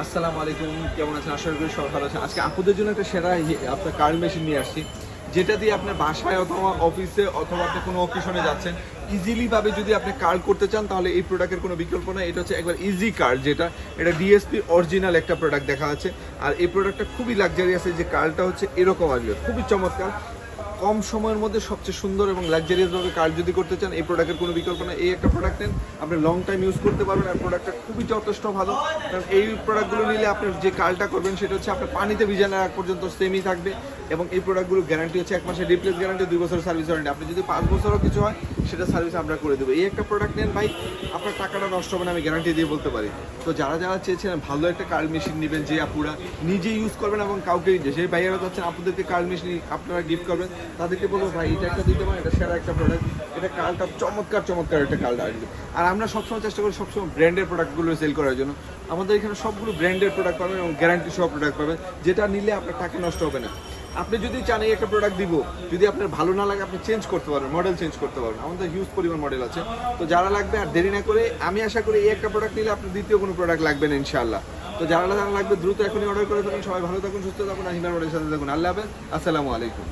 আসসালামু আলাইকুম, কেমন আছেন? আশা করি সবাই ভালো আছেন। আজকে আপুদের জন্য একটা সেরা আপনার কার মেশিন নিয়ে আসছি। যেটা দিয়ে আপনার বাসায় অথবা অফিসে অথবা আপনি কোনো অকেশনে যাচ্ছেন ইজিলি ভাবে যদি আপনি কার্ড করতে চান, তাহলে এই প্রোডাক্টের কোনো বিকল্প নাই। এটা হচ্ছে একবার ইজি কার্ড যেটা, এটা ডিএসপি অরিজিনাল একটা প্রোডাক্ট দেখা আছে। আর এই প্রোডাক্টটা খুবই লাক্সারিয়াস এই যে কারটা হচ্ছে, এরকম আসবে। খুবই চমৎকার। কম সময়ের মধ্যে সবচেয়ে সুন্দর এবং লাক্সারিয়াসভাবে ভাবে কার যদি করতে চান, এই প্রোডাক্টের কোনো বিকল্প না এই একটা প্রোডাক্ট নেন, আপনি লং টাইম ইউজ করতে পারবেন আর প্রোডাক্টটা খুবই যথেষ্ট ভালো। কারণ এই প্রোডাক্টগুলো নিলে আপনি যে কালটা করবেন, সেটা হচ্ছে আপনার পানিতে ভিজানোর আগ পর্যন্ত সেমই থাকবে এবং এই প্রোডাক্টগুলো গ্যারান্টি হচ্ছে এক মাসের রিপ্লেস গ্যারান্টি দুই বছর সার্ভিস ওয়ারেন্টি আপনি যদি পাঁচ বছরও কিছু হয় সেটা সার্ভিস আমরা করে দেবো। এই একটা প্রোডাক্ট নেন ভাই, আপনার টাকাটা নষ্ট হবে না, আমি গ্যারান্টি দিয়ে বলতে পারি। তো যারা যারা চেয়েছেন ভালো একটা কার মেশিন নেবেন যে আপুরা নিজে ইউজ করবেন এবং কাউকে সেই ভাইয়ারা যাচ্ছেন আপুদেরকে কার মেশিন আপনারা গিফট করবেন, তাদেরকে বলব, ভাই, এটা একটা দিতে পারেন, এটা সেরা একটা প্রোডাক্ট এটা কালটা চমৎকার চমৎকার একটা কালটা আসবে আর আমরা সবসময় চেষ্টা করি সবসময় ব্র্যান্ডের প্রোডাক্টগুলো সেল করার জন্য। আমাদের এখানে সবগুলো ব্র্যান্ডের প্রোডাক্ট পাবেন এবং গ্যারান্টি সহ প্রোডাক্ট পাবেন, যেটা নিলে আপনার টাকা নষ্ট হবে না। আপনি যদি চান এই একটা প্রোডাক্ট দিব, যদি আপনার ভালো না লাগে, আপনি চেঞ্জ করতে পারবেন মডেল চেঞ্জ করতে পারবেন। আমাদের হিউজ পরিমাণ মডেল আছে। তো যারা লাগবে আর দেরি না করে, আমি আশা করি এই একটা প্রোডাক্ট নিলে আপনার দ্বিতীয় কোনো প্রোডাক্ট লাগবে না, ইনশাআল্লাহ। তো যারা যারা লাগবে, দ্রুত এখনই অর্ডার করে থাকুন সবাই ভালো থাকুন, সুস্থ থাকুন আহিমার অর্ডারের সাথে থাকুন। আল্লাহ হাফেজ। আসসালামু আলাইকুম।